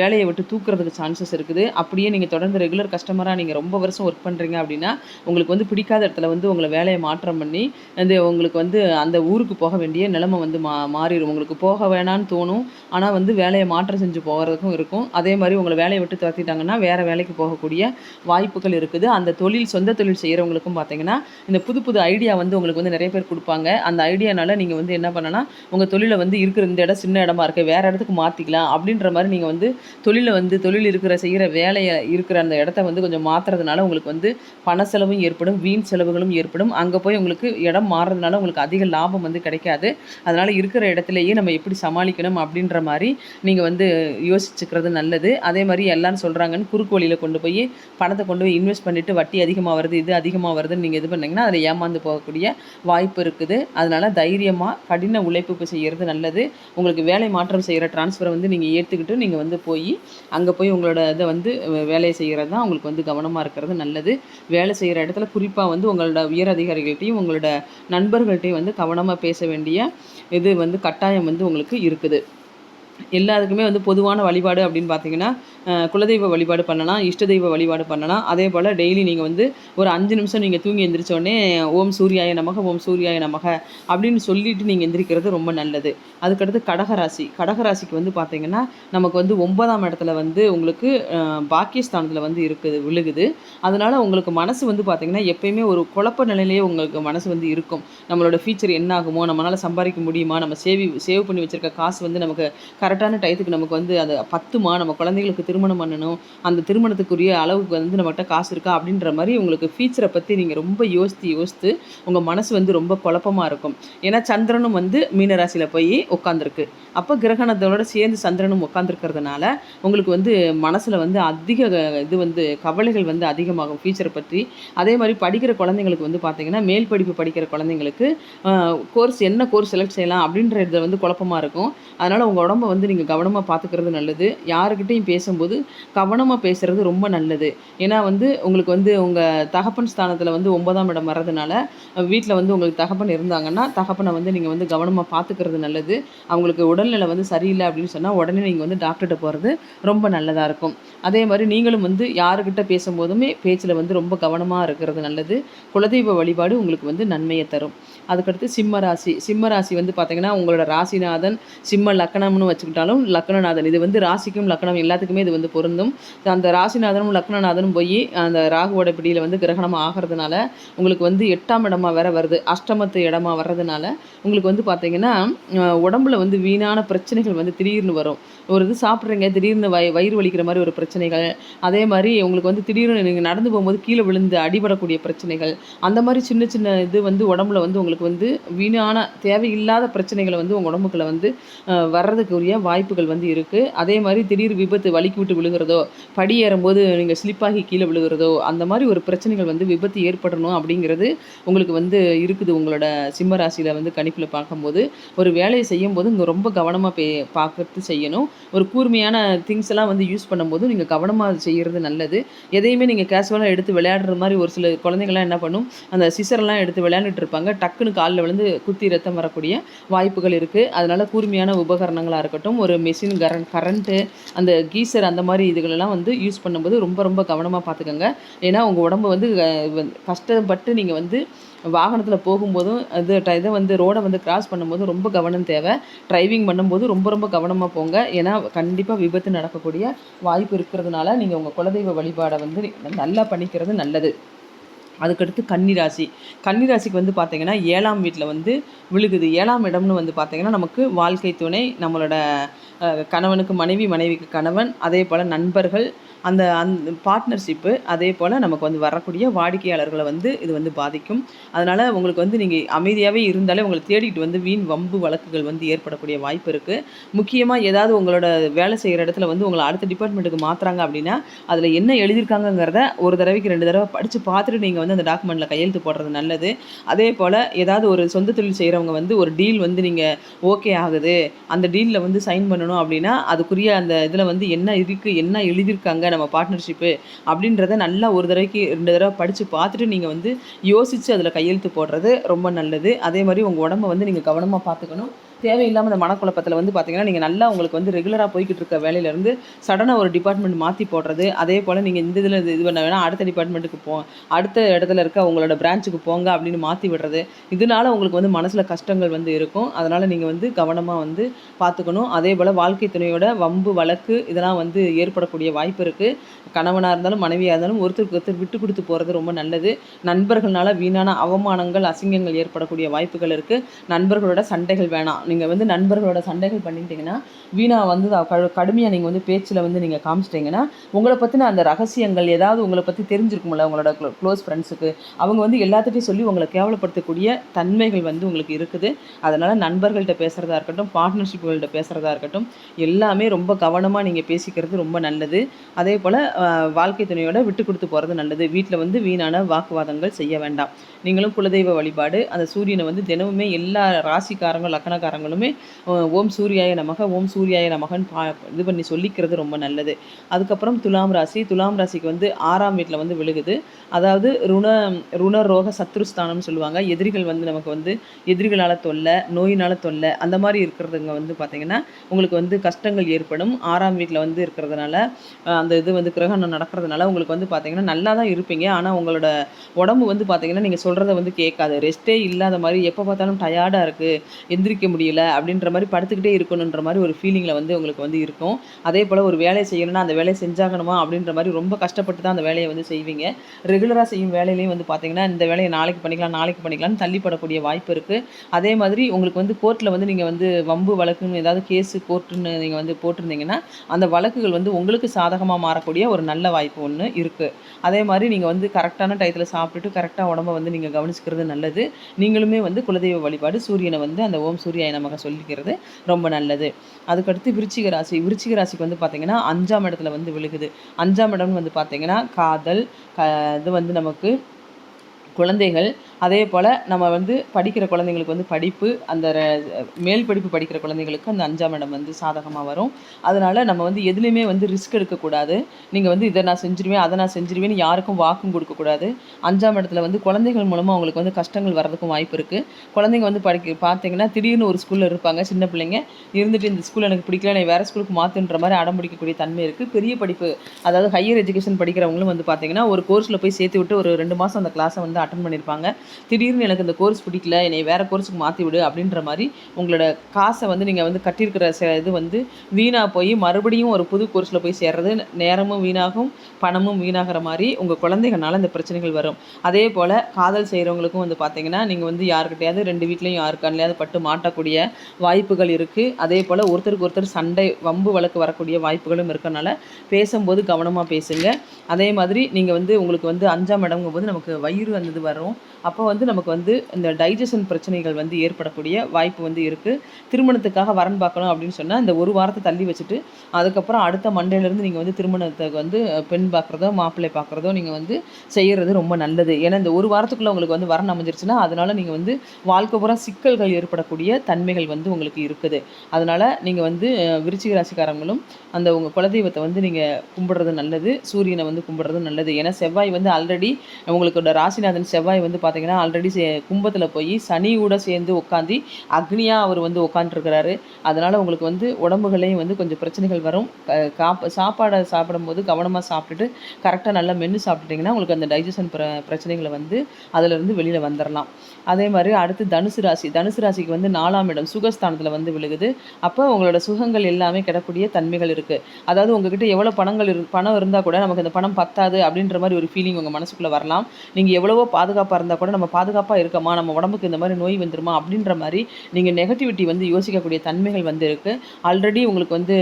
வேலையை விட்டு தூக்குறதுக்கு சான்சஸ் இருக்குது. அப்படியே நீங்கள் தொடர்ந்து ரெகுலர் கஸ்டமராக நீங்கள் ரொம்ப வருஷம் ஒர்க் பண்ணுறீங்க அப்படின்னா உங்களுக்கு வந்து பிடிக்காத இடத்துல வந்து உங்களை வேலையை மாற்றம் பண்ணி அந்த உங்களுக்கு வந்து அந்த ஊருக்கு போக வேண்டிய நிலைமை வந்து மா மாறிடும் உங்களுக்கு போக வேணான்னு தோணும். ஆனால் வந்து வேலையை மாற்றம் செஞ்சு போகிறதுக்கும் இருக்கும். அதே மாதிரி உங்களை வேலையை விட்டு துரத்திட்டாங்கன்னா வேறு வேலைக்கு போகக்கூடிய வாய்ப்புகள் இருக்குது. அந்த தொழில் சொந்த தொழில் செய்கிறவங்களுக்கும் பார்த்தீங்கன்னா இந்த புது புது ஐடியா வந்து உங்களுக்கு வந்து நிறைய பேர் கொடுப்பாங்க. அந்த ஐடியானால நீங்கள் வந்து என்ன பண்ணலாம்? உங்கள் தொழிலை வந்து இருக்கிற இந்த இடம் சின்ன இடமா இருக்குது வேறு இடத்துக்கு மாற்றிக்கலாம் அப்படின்ற மாதிரி நீங்கள் வந்து தொழிலை வந்து தொழில் இருக்கிற செய்கிற வேலையை இருக்கிற அந்த இடத்த வந்து கொஞ்சம் மாற்றுறதுனால உங்களுக்கு வந்து பண செலவும் ஏற்படும் வீண் செலவுகளும் ஏற்படும். அங்கே போய் உங்களுக்கு இடம் மாறுறதுனால உங்களுக்கு அதிக லாபம் வந்து கிடைக்காது. அதனால் இருக்கிற இடத்துலையே நம்ம எப்படி சமாளிக்கணும் அப்படின்ற மாதிரி நீங்கள் வந்து யோசிச்சுக்கிறது நல்லது. அதே மாதிரி எல்லாரும் சொல்கிறாங்கன்னு குறுக்கு வழியில் கொண்டு போய் பணத்தை கொண்டு போய் இன்வெஸ்ட் பண்ணி பண்ணிவிட்டு வட்டி அதிகமாக வருது இது அதிகமாக வருதுன்னு நீங்கள் இது பண்ணிங்கன்னா அதில் ஏமாந்து போகக்கூடிய வாய்ப்பு இருக்குது. அதனால் தைரியமாக கடின உழைப்பு செய்கிறது நல்லது. உங்களுக்கு வேலை மாற்றம் செய்கிற டிரான்ஸ்ஃபரை வந்து நீங்கள் ஏற்றுக்கிட்டு நீங்கள் வந்து போய் அங்கே போய் உங்களோட இதை வந்து வேலையை செய்கிறது தான் உங்களுக்கு வந்து கவனமாக இருக்கிறது நல்லது. வேலை செய்கிற இடத்துல குறிப்பாக வந்து உங்களோட உயர் அதிகாரிகள்கிட்டையும் உங்களோட நண்பர்கள்ட்டையும் வந்து கவனமாக பேச வேண்டிய இது வந்து கட்டாயம் வந்து உங்களுக்கு இருக்குது. எல்லாருக்குமே வந்து பொதுவான வழிபாடு அப்படின்னு பார்த்தீங்கன்னா குலதெய்வ வழிபாடு பண்ணலாம் இஷ்ட தெய்வ வழிபாடு பண்ணலாம். அதே போல் டெய்லி நீங்கள் வந்து ஒரு அஞ்சு நிமிஷம் நீங்கள் தூங்கி எந்திரிச்சோடனே ஓம் சூர்யாய நமக ஓம் சூர்யாய நமக அப்படின்னு சொல்லிட்டு நீங்கள் எந்திரிக்கிறது ரொம்ப நல்லது. அதுக்கடுத்து கடகராசி. கடகராசிக்கு வந்து பார்த்தீங்கன்னா நமக்கு வந்து ஒன்பதாம் இடத்துல வந்து உங்களுக்கு பாக்கியஸ்தானத்தில் வந்து இருக்குது விழுகுது. அதனால் உங்களுக்கு மனசு வந்து பார்த்தீங்கன்னா எப்பயுமே ஒரு குழப்ப நிலையிலேயே உங்களுக்கு மனசு வந்து இருக்கும். நம்மளோட ஃபியூச்சர் என்ன ஆகுமோ நம்மளால் சம்பாதிக்க முடியுமா நம்ம சேவி சேவ் பண்ணி வச்சுருக்க காசு வந்து நமக்கு கரெக்டான டயத்துக்கு நமக்கு வந்து அது பத்துமா நம்ம குழந்தைகளுக்கு திருமணம் பண்ணணும் அந்த திருமணத்துக்குரிய அளவுக்கு வந்து நம்மகிட்ட காசு இருக்கா அப்படின்ற மாதிரி உங்களுக்கு ஃபியூச்சரை பற்றி நீங்கள் ரொம்ப யோசித்து யோசித்து உங்கள் மனசு வந்து ரொம்ப குழப்பமாக இருக்கும். ஏன்னா சந்திரனும் வந்து மீனராசியில் போய் உட்காந்துருக்கு அப்போ கிரகணத்தோட சேர்ந்து சந்திரனும் உட்காந்துருக்கிறதுனால உங்களுக்கு வந்து மனசில் வந்து அதிக இது வந்து கவலைகள் வந்து அதிகமாகும் ஃபியூச்சரை பற்றி. அதே மாதிரி படிக்கிற குழந்தைங்களுக்கு வந்து பார்த்திங்கன்னா மேல் படிப்பு படிக்கிற குழந்தைங்களுக்கு கோர்ஸ் என்ன கோர்ஸ் செலக்ட் செய்யலாம் அப்படின்ற இதில் வந்து குழப்பமாக இருக்கும். அதனால் உங்கள் உடம்பை வந்து நீங்கள் கவனமாக பார்த்துக்கிறது நல்லது. யாருக்கிட்டையும் பேசும்போது கவனமாக பேசுகிறது ரொம்ப நல்லது. ஏன்னா வந்து உங்களுக்கு வந்து உங்கள் தகப்பன் ஸ்தானத்தில் வந்து ஒன்பதாம் இடம் வர்றதுனால வீட்டில் வந்து உங்களுக்கு தகப்பன் இருந்தாங்கன்னா தகப்பனை வந்து நீங்கள் வந்து கவனமாக பார்த்துக்கிறது நல்லது. அவங்களுக்கு உடல்நிலை வந்து சரியில்லை அப்படின்னு சொன்னால் உடனே நீங்கள் வந்து டாக்டர்கிட்ட போகிறது ரொம்ப நல்லதாக இருக்கும். அதே மாதிரி நீங்களும் வந்து யாருக்கிட்ட பேசும்போதுமே பேச்சில் வந்து ரொம்ப கவனமாக இருக்கிறது நல்லது. குலதெய்வ வழிபாடு உங்களுக்கு வந்து நன்மையை தரும். அதுக்கடுத்து சிம்ம ராசி சிம்ம ராசி வந்து பார்த்திங்கன்னா உங்களோட ராசிநாதன் சிம்ம லக்கணம்னு வச்சுக்கிட்டாலும் லக்னநாதன் இது வந்து ராசிக்கும் லக்கணம் எல்லாத்துக்குமே இது வந்து பொருந்தும். அந்த ராசிநாதனும் லக்னநாதனும் போய் அந்த ராகுவோட பிடியில் வந்து கிரகணம் ஆகிறதுனால உங்களுக்கு வந்து எட்டாம் இடமா வேற வருது. அஷ்டமத்து இடமா வர்றதுனால உங்களுக்கு வந்து பார்த்தீங்கன்னா உடம்புல வந்து வீணான பிரச்சனைகள் வந்து திடீர்னு வரும். ஒரு இது சாப்பிட்றீங்க திடீர்னு வய வயிறு வலிக்கிற மாதிரி ஒரு பிரச்சனைகள். அதே மாதிரி உங்களுக்கு வந்து திடீர்னு நீங்கள் நடந்து போகும்போது கீழே விழுந்து அடிபடக்கூடிய பிரச்சனைகள். அந்த மாதிரி சின்ன சின்ன இது வந்து உடம்புல வந்து உங்களுக்கு வந்து வீணான தேவையில்லாத பிரச்சனைகளை வந்து உங்கள் உடம்புக்குள்ள வந்து வர்றதுக்குரிய வாய்ப்புகள் வந்து இருக்குது அதே மாதிரி திடீர் விபத்து வலிக்கு விட்டு விழுகிறதோ படி ஏறும்போது நீங்கள் ஸ்லிப்பாகி கீழே விழுகிறதோ அந்த மாதிரி ஒரு பிரச்சனைகள் வந்து விபத்து ஏற்படணும் அப்படிங்கிறது உங்களுக்கு வந்து இருக்குது உங்களோட சிம்ம ராசியில் வந்து கணிப்பில் பார்க்கும்போது. ஒரு வேலையை செய்யும்போது இங்கே ரொம்ப கவனமாக பே பார்க்கறது செய்யணும். ஒரு கூர்மையான திங்ஸ் எல்லாம் வந்து யூஸ் பண்ணும்போது நீங்கள் கவனமாக செய்கிறது நல்லது. எதையுமே நீங்கள் கேஷுவலாக எடுத்து விளையாடுற மாதிரி ஒரு சில குழந்தைங்கள்லாம் என்ன பண்ணும்? அந்த சிசர்லாம் எடுத்து விளையாண்டுட்டு இருப்பாங்க. டக்குன்னு காலில் விழுந்து குத்தி ரத்தம் வரக்கூடிய வாய்ப்புகள் இருக்குது அதனால் கூர்மையான உபகரணங்களாக இருக்கட்டும் ஒரு மெஷின் கரண்ட் கரண்ட்டு அந்த கீசர் அந்த மாதிரி இதுகளெல்லாம் வந்து யூஸ் பண்ணும்போது ரொம்ப ரொம்ப கவனமாக பார்த்துக்கோங்க ஏன்னா உங்கள் உடம்பு வந்து கஷ்டப்பட்டு நீங்கள் வந்து வாகனத்தில் போகும்போதும் இது இதை வந்து ரோடை வந்து கிராஸ் பண்ணும்போது ரொம்ப கவனம் தேவை. ட்ரைவிங் பண்ணும்போது ரொம்ப ரொம்ப கவனமாக போங்க. ஏன்னா கண்டிப்பாக விபத்து நடக்கக்கூடிய வாய்ப்பு இருக்கிறதுனால நீங்கள் உங்கள் குலதெய்வ வழிபாடை வந்து நல்லா பண்ணிக்கிறது நல்லது. அதுக்கடுத்து கன்னிராசி. கன்னிராசிக்கு வந்து பார்த்திங்கன்னா ஏழாம் வீட்டில் வந்து விழுகுது. ஏழாம் இடம்னு வந்து பார்த்திங்கன்னா நமக்கு வாழ்க்கை துணை நம்மளோட கணவனுக்கு மனைவி மனைவிக்கு கணவன் அதே போல் நண்பர்கள் அந்த அந் பார்ட்னர்ஷிப்பு அதே போல் நமக்கு வந்து வரக்கூடிய வாடிக்கையாளர்களை வந்து இது வந்து பாதிக்கும். அதனால் உங்களுக்கு வந்து நீங்கள் அமைதியாகவே இருந்தாலே உங்களை தேடிக்கிட்டு வந்து வீண் வம்பு வழக்குகள் வந்து ஏற்படக்கூடிய வாய்ப்பு இருக்குது முக்கியமாக ஏதாவது உங்களோட வேலை செய்கிற இடத்துல வந்து உங்களை அடுத்த டிபார்ட்மெண்ட்டுக்கு மாற்றுறாங்க அப்படின்னா அதில் என்ன எழுதியிருக்காங்கங்கிறத ஒரு தடவைக்கு ரெண்டு தடவை படித்து பார்த்துட்டு நீங்கள் வந்து அந்த டாக்குமெண்ட்டில் கையெழுத்து போடுறது நல்லது. அதே போல் ஏதாவது ஒரு சொந்த தொழில் செய்கிறவங்க வந்து ஒரு டீல் வந்து நீங்கள் ஓகே ஆகுது. அந்த டீலில் வந்து சைன் பண்ணணும் அப்படின்னா அதுக்குரிய அந்த இதில் வந்து என்ன இருக்குது என்ன எழுதியிருக்காங்க நம்ம பார்ட்னர்ஷிப்பு அப்படின்றத நல்லா ஒரு தடவைக்கு ரெண்டு தடவை படித்து பார்த்துட்டு நீங்கள் வந்து யோசித்து அதில் கையெழுத்து போடுறது ரொம்ப நல்லது. அதே மாதிரி உங்கள் உடம்ப வந்து நீங்கள் கவனமாக பார்த்துக்கணும். தேவையில்லாமல் இந்த மனக்குழப்பத்தில் வந்து பார்த்தீங்கன்னா நீங்கள் நல்லா உங்களுக்கு வந்து ரெகுலராக போய்கிட்டு இருக்க வேலையிலேருந்து சடனாக ஒரு டிபார்ட்மெண்ட் மாற்றி போடுறது அதே போல் நீங்கள் இந்த இதில் இது பண்ண வேணால் அடுத்த டிபார்ட்மெண்ட்டுக்கு போ அடுத்த இடத்துல இருக்க உங்களோட பிரான்ச்சுக்கு போங்க அப்படின்னு மாற்றி விடுறது இதனால உங்களுக்கு வந்து மனசில் கஷ்டங்கள் வந்து இருக்கும். அதனால் நீங்கள் வந்து கவனமாக வந்து பார்த்துக்கணும் அதே போல் வாழ்க்கை துணையோட வம்பு வழக்கு இதெல்லாம் வந்து ஏற்படக்கூடிய வாய்ப்பு இருக்குது கணவனாக இருந்தாலும் மனைவியாக இருந்தாலும் ஒருத்தருக்கு ஒருத்தர் விட்டு கொடுத்து போகிறது ரொம்ப நல்லது. நண்பர்கள்னால வீணான அவமானங்கள் அசிங்கங்கள் ஏற்படக்கூடிய வாய்ப்புகள் இருக்குது நண்பர்களோட சண்டைகள் வேணாம். நீங்கள் வந்து நண்பர்களோட சண்டைகள் பண்ணிட்டீங்கன்னா வீணாக வந்து கடுமையாக நீங்கள் வந்து பேச்சில் வந்து நீங்கள் காமிச்சிட்டிங்கன்னா உங்களை பற்றின அந்த ரகசியங்கள் ஏதாவது உங்களை பற்றி தெரிஞ்சிருக்கும்ல உங்களோட க்ளோஸ் ஃப்ரெண்ட்ஸுக்கு. அவங்க வந்து எல்லாத்துட்டையும் சொல்லி உங்களை கேவலப்படுத்தக்கூடிய தன்மைகள் வந்து உங்களுக்கு இருக்குது. அதனால் நண்பர்கள்ட்ட பேசுகிறதா இருக்கட்டும் பார்ட்னர்ஷிப்புகள்கிட்ட பேசுகிறதா இருக்கட்டும் எல்லாமே ரொம்ப கவனமாக நீங்கள் பேசிக்கிறது ரொம்ப நல்லது. அதே போல் வாழ்க்கை துணையோட விட்டு கொடுத்து போகிறது நல்லது. வீட்டில் வந்து வீணான வாக்குவாதங்கள் செய்ய வேண்டாம். நீங்களும் குலதெய்வ வழிபாடு அந்த சூரியனை வந்து தினமுமே எல்லா ராசிக்காரங்களும் லக்கணக்காரங்க அஹ், ஓம் சூர்யாய நமக ஓம் சூர்யாய நமகன்னு பா இது பண்ணி சொல்லிக்கிறது ரொம்ப நல்லது. அதுக்கப்புறம் துலாம் ராசி துலாம் ராசிக்கு வந்து ஆறாம் வீட்டில் வந்து விழுகுது. அதாவது ருண ருண ரோக சத்ருஸ்தானம்னு சொல்லுவாங்க. எதிரிகள் வந்து நமக்கு வந்து எதிரிகளால் தொல்லை நோயினால் தொல்லை அந்த மாதிரி இருக்கிறதுங்க வந்து பார்த்திங்கன்னா உங்களுக்கு வந்து கஷ்டங்கள் ஏற்படும். ஆறாம் வீட்டில் வந்து இருக்கிறதுனால அந்த இது வந்து கிரகணம் நடக்கிறதுனால உங்களுக்கு வந்து பார்த்திங்கன்னா நல்லா தான் இருப்பீங்க. ஆனால் உங்களோட உடம்பு வந்து பார்த்திங்கன்னா நீங்கள் சொல்கிறத வந்து கேட்காது. ரெஸ்ட்டே இல்லாத மாதிரி எப்போ பார்த்தாலும் டயர்டாக இருக்குது எந்திரிக்க முடியல அப்படின்ற மாதிரி படுத்துக்கிட்டே இருக்கணுன்ற மாதிரி ஒரு ஃபீலிங்கில் வந்து உங்களுக்கு வந்து இருக்கும். அதே போல் ஒரு வேலையை செய்யணும்னா அந்த வேலையை செஞ்சாகணுமா அப்படின்ற மாதிரி ரொம்ப கஷ்டப்பட்டு தான் அந்த வேலையை வந்து செய்வீங்க. ரெகுலராக செய்யும் வேலையிலையும் வந்து பார்த்தீங்கன்னா இந்த வேலையை நாளைக்கு பண்ணிக்கலாம் நாளைக்கு பண்ணிக்கலாம்னு தள்ளிப்படக்கூடிய வாய்ப்பு இருக்குது அதே மாதிரி உங்களுக்கு வந்து கோர்ட்டில் வந்து நீங்கள் வந்து வம்பு வழக்குன்னு ஏதாவது கேஸு கோர்ட்டுன்னு நீங்கள் வந்து போட்டிருந்தீங்கன்னா அந்த வழக்குகள் வந்து உங்களுக்கு சாதகமாக மாறக்கூடிய ஒரு நல்ல வாய்ப்பு ஒன்று இருக்குது அதே மாதிரி நீங்கள் வந்து கரெக்டான டயத்தில் சாப்பிட்டுட்டு கரெக்டாக உடம்ப வந்து நீங்கள் கவனிச்சுக்கிறது நல்லது. நீங்களுமே வந்து குலதெய்வ வழிபாடு சூரியனை வந்து அந்த ஓம் சூர்யாய நமக்கு சொல்லிக்கிறது ரொம்ப நல்லது. அதுக்கடுத்து விருச்சிக ராசி. விருச்சிக ராசிக்கு வந்து பார்த்தீங்கன்னா அஞ்சாம் இடத்துல வந்து விழுகுது. அஞ்சாம் இடம்னு வந்து பார்த்தீங்கன்னா காதல் க இது வந்து நமக்கு குழந்தைகள் அதே போல் நம்ம வந்து படிக்கிற குழந்தைங்களுக்கு வந்து படிப்பு அந்த மேல் படிப்பு படிக்கிற குழந்தைங்களுக்கு அந்த அஞ்சாம் இடம் வந்து சாதகமாக வரும். அதனால் நம்ம வந்து எதுலேயுமே வந்து ரிஸ்க் எடுக்கக்கூடாது. நீங்கள் வந்து இதை நான் செஞ்சிருவேன் அதை நான் செஞ்சிருவேன்னு யாருக்கும் வாக்கும் கொடுக்கக்கூடாது. அஞ்சாம் இடத்துல வந்து குழந்தைகள் மூலமாக அவங்களுக்கு வந்து கஷ்டங்கள் வர்றதுக்கும் வாய்ப்பு இருக்குது குழந்தைங்க வந்து படிக்க பார்த்தீங்கன்னா திடீர்னு ஒரு ஸ்கூலில் இருப்பாங்க சின்ன பிள்ளைங்க. இருந்துட்டு இந்த ஸ்கூல் எனக்கு பிடிக்கல நான் வேறு ஸ்கூலுக்கு மாற்றுன்ற மாதிரி அடம் பிடிக்கக்கூடிய தன்மை இருக்குது பெரிய படிப்பு அதாவது ஹையர் எஜுகேஷன் படிக்கிறவங்களும் வந்து பார்த்தீங்கன்னா ஒரு கோர்ஸில் போய் சேர்த்து விட்டு ஒரு ரெண்டு மாதம் அந்த கிளாஸை வந்து அட்டன் பண்ணியிருப்பாங்க திடீர்னு எனக்கு இந்த கோர்ஸ் பிடிக்கல என்னை வேறு கோர்ஸுக்கு மாற்றி விடு அப்படின்ற மாதிரி உங்களோட காசை வந்து நீங்கள் வந்து கட்டியிருக்கிற ச- இது வந்து வீணாக போய் மறுபடியும் ஒரு புது கோர்ஸில் போய் சேர்றது நேரமும் வீணாகும் பணமும் வீணாகிற மாதிரி உங்கள் குழந்தைகள்னால இந்த பிரச்சனைகள் வரும். அதே போல் காதல் செய்கிறவங்களுக்கும் வந்து பார்த்தீங்கன்னா நீங்கள் வந்து யாருக்கிட்டையாவது ரெண்டு வீட்லேயும் யாருக்கானலையாவது பட்டு மாட்டக்கூடிய வாய்ப்புகள் இருக்குது அதே போல் ஒருத்தருக்கு ஒருத்தர் சண்டை வம்பு வழக்கு வரக்கூடிய வாய்ப்புகளும் இருக்கறனால பேசும்போது கவனமாக பேசுங்க. அதே மாதிரி நீங்கள் வந்து உங்களுக்கு வந்து அஞ்சாம் இடங்கும்போது நமக்கு வயிறு அந்த இது வரும். அப்போ வந்து நமக்கு வந்து இந்த டைஜஷன் பிரச்சனைகள் வந்து ஏற்படக்கூடிய வாய்ப்பு வந்து இருக்குது திருமணத்துக்காக வரன் பார்க்கணும் அப்படின்னு சொன்னால் இந்த ஒரு வாரத்தை தள்ளி வச்சுட்டு அதுக்கப்புறம் அடுத்த மண்டேலேருந்து நீங்கள் வந்து திருமணத்துக்கு வந்து பெண் பார்க்குறதோ மாப்பிள்ளை பார்க்குறதோ நீங்கள் வந்து செய்கிறது ரொம்ப நல்லது. ஏன்னா இந்த ஒரு வாரத்துக்குள்ளே உங்களுக்கு வந்து வரன் அமைஞ்சிருச்சுன்னா அதனால் நீங்கள் வந்து வாழ்க்கை பூரா சிக்கல்கள் ஏற்படக்கூடிய தன்மைகள் வந்து உங்களுக்கு இருக்குது. அதனால் நீங்கள் வந்து விருச்சிக ராசிக்காரங்களும் அந்த உங்கள் குலதெய்வத்தை வந்து நீங்கள் கும்பிடுறது நல்லது சூரியனை வந்து கும்பிடுறது நல்லது. ஏன்னா செவ்வாய் வந்து ஆல்ரெடி உங்களுக்கோட ராசிநாதன் செவ்வாய் வந்து பார்த்தீங்கன்னா ஆல்ரெடி கும்பத்தில் போய் சனி கூட சேர்ந்து உட்காந்து அக்னியாக அவர் வந்து உட்காந்துருக்கிறாரு அதனால் உங்களுக்கு வந்து உடம்புகளையும் வந்து கொஞ்சம் பிரச்சனைகள் வரும். காப்ப சாப்பாடை சாப்பிடும்போது கவனமாக சாப்பிட்டுட்டு கரெக்டாக நல்லா மென்று சாப்பிட்டுட்டிங்கன்னா உங்களுக்கு அந்த டைஜஷன் பிர பிரச்சனைகளை வந்து அதிலிருந்து வெளியில் வந்துடலாம் அதே மாதிரி அடுத்து தனுசு ராசி. தனுசு ராசிக்கு வந்து நாலாம் இடம் சுகஸ்தானத்தில் வந்து விழுகுது. அப்போ உங்களோட சுகங்கள் எல்லாமே கிடக்கூடிய தன்மைகள் இருக்குது அதாவது உங்ககிட்ட எவ்வளோ பணங்கள் இரு பணம் இருந்தால் கூட நமக்கு அந்த பணம் பத்தாது அப்படின்ற மாதிரி ஒரு ஃபீலிங் உங்கள் மனசுக்குள்ளே வரலாம். நீங்கள் எவ்வளவோ பாதுகாப்பாக இருந்தால் கூட நம்ம பாதுகாப்பாக இருக்கமா? நம்ம உடம்புக்கு இந்த மாதிரி நோய் வந்துருமா? அப்படின்ற மாதிரி நீங்கள் நெகட்டிவிட்டி வந்து யோசிக்கக்கூடிய தன்மைகள் வந்து இருக்குது ஆல்ரெடி உங்களுக்கு வந்து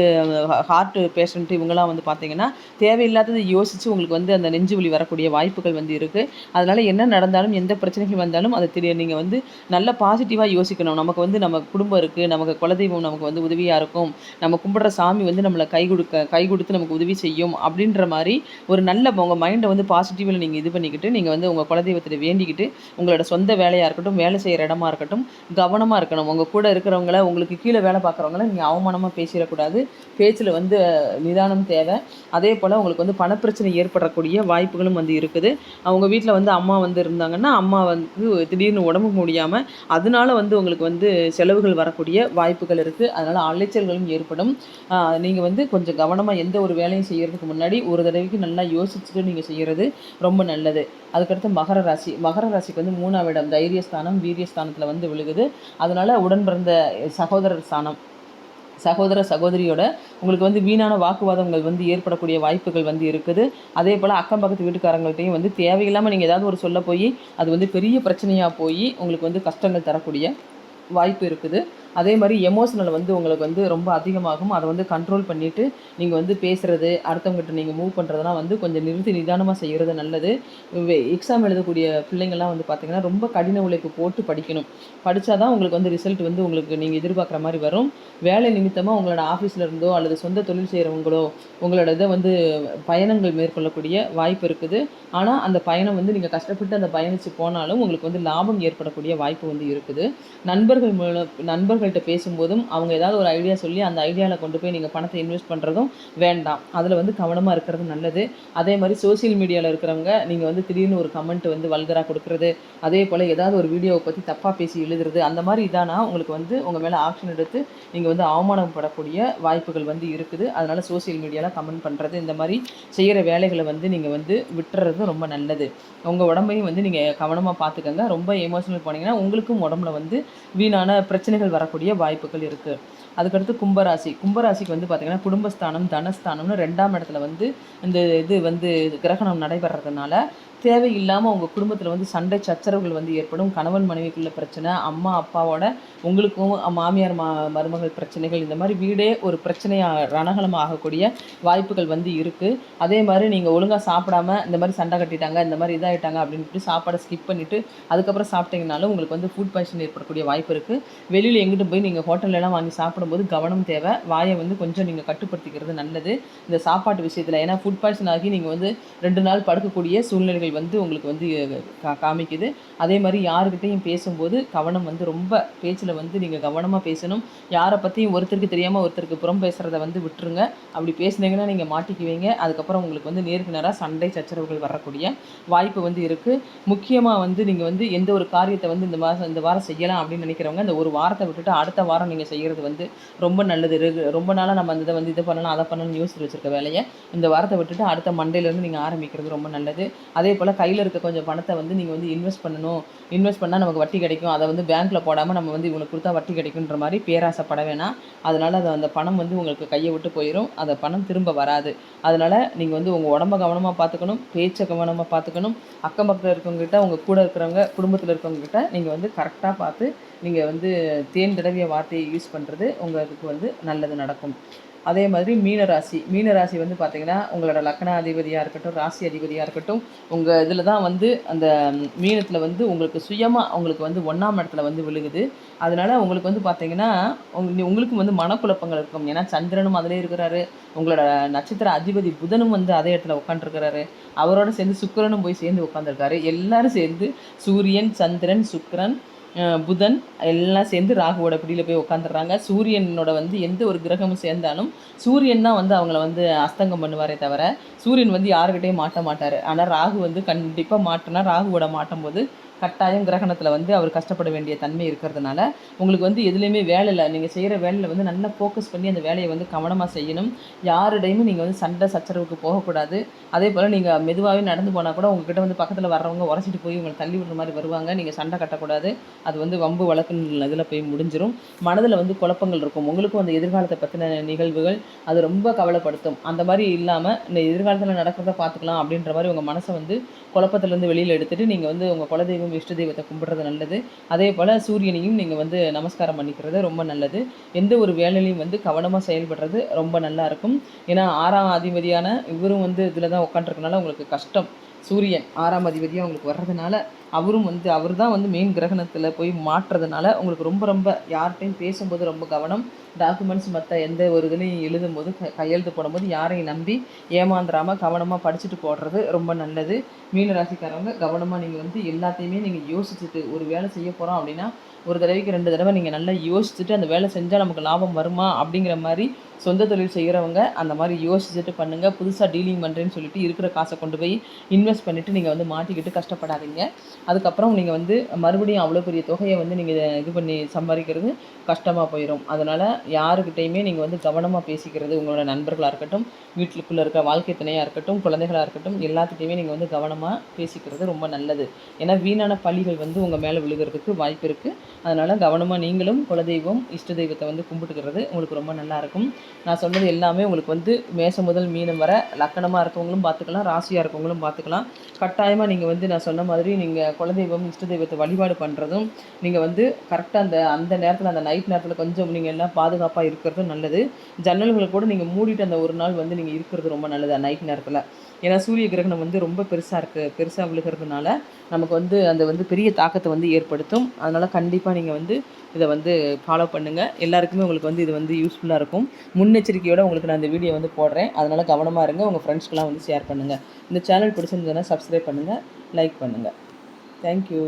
ஹார்ட் பேஷண்ட் இவங்கெல்லாம் வந்து பார்த்தீங்கன்னா தேவையில்லாதது யோசித்து உங்களுக்கு வந்து அந்த நெஞ்சு வலி வரக்கூடிய வாய்ப்புகள் வந்து இருக்குது அதனால் என்ன நடந்தாலும் எந்த பிரச்சனைகள் வந்தாலும் அதை தெரிய நீங்கள் வந்து நல்ல பாசிட்டிவாக யோசிக்கணும். நமக்கு வந்து நம்ம குடும்பம் இருக்குது நமக்கு குலதெய்வம் நமக்கு வந்து உதவியாக இருக்கும். நம்ம கும்பிட்ற சாமி வந்து நம்மளை கை கொடுக்க கை கொடுத்து நமக்கு உதவி செய்யும். அப்படின்ற மாதிரி ஒரு நல்ல உங்கள் மைண்டை வந்து பாசிட்டிவில் நீங்கள் இது பண்ணிக்கிட்டு நீங்கள் வந்து உங்கள் குலதெய்வத்தில் வேண்டிக்கிட்டு உங்களோட சொந்த வேலையாக இருக்கட்டும் வேலை செய்கிற இடமா இருக்கட்டும் கவனமாக இருக்கணும். உங்கள் கூட இருக்கிறவங்கள உங்களுக்கு கீழே வேலை பார்க்குறவங்கள நீங்கள் அவமானமாக பேசிடக்கூடாது. பேச்சில் வந்து நிதானம் தேவை. அதே போல் உங்களுக்கு வந்து பணப்பிரச்சனை ஏற்படக்கூடிய வாய்ப்புகளும் வந்து இருக்குது. அவங்க வீட்டில் வந்து அம்மா வந்து இருந்தாங்கன்னா அம்மா வந்து திடீர்னு உடம்பு முடியாமல் அதனால வந்து உங்களுக்கு வந்து செலவுகள் வரக்கூடிய வாய்ப்புகள் இருக்குது அதனால் அலைச்சல்களும் ஏற்படும். நீங்கள் வந்து கொஞ்சம் கவனமாக எந்த ஒரு வேலையும் செய்கிறதுக்கு முன்னாடி ஒரு தடவைக்கு நல்லா யோசிச்சுட்டு நீங்கள் செய்கிறது ரொம்ப நல்லது. அதுக்கடுத்து மகர ராசி. மகர ராசி ராசிக்கு வந்து மூணாம் இடம் தைரியஸ்தானம் வீரியஸ்தானத்தில் வந்து விழுகுது. அதனால் உடன் பிறந்த சகோதரர் ஸ்தானம். சகோதர சகோதரியோட உங்களுக்கு வந்து வீணான வாக்குவாதங்கள் வந்து ஏற்படக்கூடிய வாய்ப்புகள் வந்து இருக்குது. அதே போல் அக்கம் பக்கத்து வீட்டுக்காரங்கள்ட்டையும் வந்து தேவையில்லாமல் நீங்கள் ஏதாவது ஒரு சொல்ல போய் அது வந்து பெரிய பிரச்சனையாக போய் உங்களுக்கு வந்து கஷ்டங்கள் தரக்கூடிய வாய்ப்பு இருக்குது. அதே மாதிரி எமோஷனல் வந்து உங்களுக்கு வந்து ரொம்ப அதிகமாகும். அதை வந்து கண்ட்ரோல் பண்ணிவிட்டு நீங்கள் வந்து பேசுகிறது அடுத்தவங்ககிட்ட நீங்கள் மூவ் பண்ணுறதுனா வந்து கொஞ்சம் நிறுத்தி நிதானமாக செய்கிறது நல்லது. எக்ஸாம் எழுதக்கூடிய பிள்ளைங்கள்லாம் வந்து பார்த்திங்கன்னா ரொம்ப கடின உழைப்பு போட்டு படிக்கணும். படித்தா தான் உங்களுக்கு வந்து ரிசல்ட் வந்து உங்களுக்கு நீங்கள் எதிர்பார்க்குற மாதிரி வரும். வேலை நிமித்தமாக உங்களோட ஆஃபீஸில் இருந்தோ அல்லது சொந்த தொழில் செய்கிறவங்களோ உங்களோட இதை வந்து பயணங்கள் மேற்கொள்ளக்கூடிய வாய்ப்பு இருக்குது. ஆனால் அந்த பயணம் வந்து நீங்கள் கஷ்டப்பட்டு அந்த பயணித்து போனாலும் உங்களுக்கு வந்து லாபம் ஏற்படக்கூடிய வாய்ப்பு வந்து இருக்குது. நண்பர்கள் மூலம் நண்பர்கள் நண்பர்கள்ட்ட பேசும்போதும் அவங்க ஏதாவது ஒரு ஐடியா சொல்லி அந்த ஐடியாவில் கொண்டு போய் நீங்கள் பணத்தை இன்வெஸ்ட் பண்ணுறதும் வேண்டாம். அதில் வந்து கவனமாக இருக்கிறது நல்லது. அதே மாதிரி சோசியல் மீடியாவில் இருக்கிறவங்க நீங்கள் வந்து திடீர்னு ஒரு கமெண்ட் வந்து வல்கராக கொடுக்குறது அதே போல் ஏதாவது ஒரு வீடியோவை பற்றி தப்பாக பேசி எழுதுறது அந்த மாதிரி இதானா உங்களுக்கு வந்து உங்கள் மேலே ஆக்ஷன் எடுத்து நீங்கள் வந்து அவமானப்படக்கூடிய வாய்ப்புகள் வந்து இருக்குது. அதனால் சோசியல் மீடியாவில் கமெண்ட் பண்ணுறது இந்த மாதிரி செய்கிற வேலைகளை வந்து நீங்கள் வந்து விட்டுறது ரொம்ப நல்லது. உங்கள் உடம்பையும் வந்து நீங்கள் கவனமாக பார்த்துக்கங்க. ரொம்ப எமோஷனல் போனீங்கன்னா உங்களுக்கும் உடம்புல வந்து வீணான பிரச்சனைகள் வர வரக்கூடிய வாய்ப்புகள் இருக்குது அதுக்கடுத்து கும்பராசி. கும்பராசிக்கு வந்து பார்த்திங்கன்னா குடும்பஸ்தானம் தனஸ்தானம்னு ரெண்டாம் இடத்துல வந்து இந்த இது வந்து கிரகணம் நடைபெறதுனால தேவையில்லாமல் உங்கள் குடும்பத்தில் வந்து சண்டை சச்சரவுகள் வந்து ஏற்படும். கணவன் மனைவிக்குள்ள பிரச்சனை அம்மா அப்பாவோட உங்களுக்கும் மாமியார் மா மருமகள் பிரச்சனைகள் இந்த மாதிரி வீடே ஒரு பிரச்சனையாக ரணகலம் ஆகக்கூடிய வாய்ப்புகள் வந்து இருக்குது அதே மாதிரி நீங்கள் ஒழுங்காக சாப்பிடாம இந்த மாதிரி சண்டை கட்டிட்டாங்க இந்த மாதிரி இதாகிட்டாங்க அப்படின்னு சாப்பாடை ஸ்கிப் பண்ணிவிட்டு அதுக்கப்புறம் சாப்பிட்டீங்கனாலும் உங்களுக்கு வந்து ஃபுட் பாய்சன் ஏற்படக்கூடிய வாய்ப்பு இருக்குது வெளியில் எங்கிட்ட போய் நீங்கள் ஹோட்டல்லலாம் வாங்கி சாப்பிடும்போது கவனம் தேவை. வாயை வந்து கொஞ்சம் நீங்கள் கட்டுப்படுத்திக்கிறது நல்லது. இந்த சாப்பாட்டு விஷயத்தில் ஏன்னா ஃபுட் பாய்சன் ஆகி நீங்கள் வந்து ரெண்டு நாள் படுக்கக்கூடிய சூழ்நிலைகள் வந்து உங்களுக்கு வந்து கா காமிக்குது. அதே மாதிரி யாருக்கிட்டையும் பேசும்போது கவனம் வந்து ரொம்ப பேச்சில் வந்து நீங்கள் கவனமாக பேசணும். யாரை பற்றியும் ஒருத்தருக்கு தெரியாமல் ஒருத்தருக்கு புறம் பேசுகிறத வந்து விட்டுருங்க. அப்படி பேசுனீங்கன்னா நீங்கள் மாட்டிக்குவீங்க. அதுக்கப்புறம் உங்களுக்கு வந்து நேருக்கு நேராக சண்டை சச்சரவுகள் வரக்கூடிய வாய்ப்பு வந்து இருக்குது முக்கியமாக வந்து நீங்கள் வந்து எந்த ஒரு காரியத்தை வந்து இந்த மாதம் இந்த வாரம் செய்யலாம் அப்படின்னு நினைக்கிறவங்க இந்த ஒரு வாரத்தை விட்டுட்டு அடுத்த வாரம் நீங்கள் செய்கிறது வந்து ரொம்ப நல்லது. ரொம்ப நாளாக நம்ம அந்த இதை வந்து இது பண்ணலாம் அதை பண்ணணும்னு யோசிச்சு வச்சுருக்க வேலையை. இந்த வாரத்தை விட்டுட்டு அடுத்த மண்டேலேருந்து நீங்கள் ஆரம்பிக்கிறது ரொம்ப நல்லது. அதே போல் கையில் இருக்க கொஞ்சம் பணத்தை வந்து நீங்கள் வந்து இன்வெஸ்ட் பண்ணணும். இன்வெஸ்ட் பண்ணால் நமக்கு வட்டி கிடைக்கும். அதை வந்து பேங்க்கில் போடாமல் நம்ம வந்து இவங்களுக்கு கொடுத்தா வட்டி கிடைக்குன்ற மாதிரி பேராசைப்பட வேணாம். அதனால் அது அந்த பணம் வந்து உங்களுக்கு கையை விட்டு போயிடும் அந்த பணம் திரும்ப வராது. அதனால் நீங்கள் வந்து உங்கள் உடம்ப கவனமாக பார்த்துக்கணும். பேச்சை கவனமாக பார்த்துக்கணும். அக்கம் பக்கத்தில் இருக்கவங்ககிட்ட உங்கள் கூட இருக்கிறவங்க குடும்பத்தில் இருக்கவங்ககிட்ட நீங்கள் வந்து கரெக்டாக பார்த்து நீங்கள் வந்து தேன் தடவிய வார்த்தையை யூஸ் பண்ணுறது உங்களுக்கு வந்து நல்லது நடக்கும். அதே மாதிரி மீனராசி. மீனராசி வந்து பார்த்திங்கன்னா உங்களோட லக்கண அதிபதியாக இருக்கட்டும் ராசி அதிபதியாக இருக்கட்டும் உங்கள் இதில் தான் வந்து அந்த மீனத்தில் வந்து உங்களுக்கு சுயமாக உங்களுக்கு வந்து ஒன்றாம் இடத்துல வந்து விழுகுது. அதனால் உங்களுக்கு வந்து பார்த்திங்கன்னா உங்களுக்கு வந்து மனக்குழப்பங்கள் இருக்கும். ஏன்னா சந்திரனும் அதிலே இருக்கிறாரு. உங்களோட நட்சத்திர அதிபதி புதனும் வந்து அதே இடத்துல உட்காந்துருக்கிறாரு அவரோட சேர்ந்து சுக்கரனும் போய் சேர்ந்து உட்காந்துருக்காரு எல்லாரும் சேர்ந்து சூரியன் சந்திரன் சுக்கரன் புதன் எல்லாம் சேர்ந்து ராகுவோட பிடியில் போய் உட்காந்துடுறாங்க சூரியனோட வந்து எந்த ஒரு கிரகமும் சேர்ந்தாலும் சூரியன் தான் வந்து அவங்கள வந்து அஸ்தங்கம் பண்ணுவாரே தவிர சூரியன் வந்து யாருக்கிட்டையும் மாட்ட மாட்டார். ஆனால் ராகு வந்து கண்டிப்பாக மாட்டினா ராகுவோட மாட்டும் போது கட்டாயம் கிரகணத்தில் வந்து அவர் கஷ்டப்பட வேண்டிய தன்மை இருக்கிறதுனால உங்களுக்கு வந்து எதுலேயுமே வேலை இல்லை. நீங்கள் செய்கிற வேலையில் வந்து நல்லா ஃபோக்கஸ் பண்ணி அந்த வேலையை வந்து கவனமாக செய்யணும். யாருடையுமே நீங்கள் வந்து சண்டை சச்சரவுக்கு போகக்கூடாது. அதே போல் நீங்கள் மெதுவாகவே நடந்து போனால் கூட உங்ககிட்ட வந்து பக்கத்தில் வர்றவங்க உரைச்சிட்டு போய் உங்களை தள்ளி விடுற மாதிரி வருவாங்க. நீங்கள் சண்டை கட்டக்கூடாது. அது வந்து வம்பு வழக்குன்னு இதில் போய் முடிஞ்சிடும் மனதில் வந்து குழப்பங்கள் இருக்கும். உங்களுக்கும் அந்த எதிர்காலத்தை பற்றின நிகழ்வுகள் அது ரொம்ப கவலைப்படுத்தும். அந்த மாதிரி இல்லாமல் இந்த எதிர்காலத்தில் நடக்கிறத பார்த்துக்கலாம் அப்படின்ற மாதிரி உங்கள் மனசை வந்து குழப்பத்துலேருந்து வெளியில் எடுத்துகிட்டு நீங்கள் வந்து உங்கள் குலதெய்வம் இஷ்ட தெய்வத்தை கும்பிட்றது நல்லது. அதே போல் சூரியனையும் நீங்கள் வந்து நமஸ்காரம் பண்ணிக்கிறது ரொம்ப நல்லது. எந்த ஒரு வேலையிலையும் வந்து கவனமாக செயல்படுறது ரொம்ப நல்லா இருக்கும். ஏன்னா ஆறாம் அதிபதியான இவரும் வந்து இதில் தான் உட்காந்துருக்கனால உங்களுக்கு கஷ்டம். சூரியன் ஆறாம் அதிபதியாக அவங்களுக்கு வர்றதுனால அவரும் வந்து அவர் தான் வந்து மெயின் கிரகணத்தில் போய் மாற்றுறதுனால உங்களுக்கு ரொம்ப ரொம்ப யார்கிட்டையும் பேசும்போது ரொம்ப கவனம். டாக்குமெண்ட்ஸ் மற்ற எந்த ஒரு இதுலையும் எழுதும்போது க கையெழுத்து போடும்போது யாரையும் நம்பி ஏமாந்துடாமல் கவனமாக படிச்சுட்டு போடுறது ரொம்ப நல்லது. மீனராசிக்காரவங்க கவனமாக நீங்கள் வந்து எல்லாத்தையுமே நீங்கள் யோசிச்சுட்டு ஒரு வேலை செய்ய போகிறோம் அப்படின்னா ஒரு தடவைக்கு ரெண்டு தடவை நீங்கள் நல்லா யோசிச்சுட்டு அந்த வேலை செஞ்சால் நமக்கு லாபம் வருமா அப்படிங்கிற மாதிரி சொந்த தொழில் செய்கிறவங்க அந்த மாதிரி யோசிச்சுட்டு பண்ணுங்கள் புதுசாக டீலிங் பண்ணுறேன்னு சொல்லிட்டு இருக்கிற காசை கொண்டு போய் இன்வெஸ்ட் பண்ணிவிட்டு நீங்கள் வந்து மாட்டிக்கிட்டு கஷ்டப்படாதீங்க. அதுக்கப்புறம் நீங்கள் வந்து மறுபடியும் அவ்வளோ பெரிய தொகையை வந்து நீங்கள் இது பண்ணி சம்பாதிக்கிறது கஷ்டமாக போயிடும் அதனால் யாருக்கிட்டையுமே நீங்கள் வந்து கவனமாக பேசிக்கிறது உங்களோட நண்பர்களாக இருக்கட்டும் வீட்டுக்குள்ளே இருக்க வாழ்க்கை துணையாக இருக்கட்டும் குழந்தைகளாக இருக்கட்டும் எல்லாத்துட்டையுமே நீங்கள் வந்து கவனமாக பேசிக்கிறது ரொம்ப நல்லது. ஏன்னா வீணான பழிகள் வந்து உங்கள் மேலே விழுகிறதுக்கு வாய்ப்பு இருக்குது அதனால் கவனமாக நீங்களும் குலதெய்வம் இஷ்ட தெய்வத்தை வந்து கும்பிட்டுக்கிறது உங்களுக்கு ரொம்ப நல்லாயிருக்கும் நான் சொன்னது எல்லாமே உங்களுக்கு வந்து மேசம் முதல் மீனம் வர லக்கணமாக இருக்கவங்களும் பார்த்துக்கலாம் ராசியாக இருக்கவங்களும் பார்த்துக்கலாம் கட்டாயமாக நீங்கள் வந்து நான் சொன்ன மாதிரி நீங்கள் குலதெய்வம் இஷ்ட தெய்வத்தை வழிபாடு பண்ணுறதும் நீங்கள் வந்து கரெக்டாக அந்த அந்த நேரத்தில் அந்த நைட் நேரத்தில் கொஞ்சம் நீங்கள் எல்லாம் பாதுகாப்பாக இருக்கிறதும் நல்லது. ஜன்னல்களை கூட நீங்கள் மூடிட்டு அந்த ஒரு நாள் வந்து நீங்கள் இருக்கிறது ரொம்ப நல்லது நைட் நேரத்தில். ஏன்னா சூரிய கிரகணம் வந்து ரொம்ப பெருசாக இருக்குது பெருசாக விழுகிறதுனால நமக்கு வந்து அந்த வந்து பெரிய தாக்கத்தை வந்து ஏற்படுத்தும். அதனால் கண்டிப்பாக நீங்கள் வந்து இதை வந்து ஃபாலோ பண்ணுங்கள் எல்லாருக்குமே உங்களுக்கு வந்து இது வந்து யூஸ்ஃபுல்லாக இருக்கும். முன்னெச்சரிக்கையோடு உங்களுக்கு நான் இந்த வீடியோ வந்து போடுறேன். அதனால் கவனமாக இருங்க. உங்கள் ஃப்ரெண்ட்ஸ்க்கெலாம் வந்து ஷேர் பண்ணுங்கள் இந்த சேனல் பிடிச்சிருந்ததுன்னா சப்ஸ்கிரைப் பண்ணுங்கள் லைக் பண்ணுங்கள் தேங்க்யூ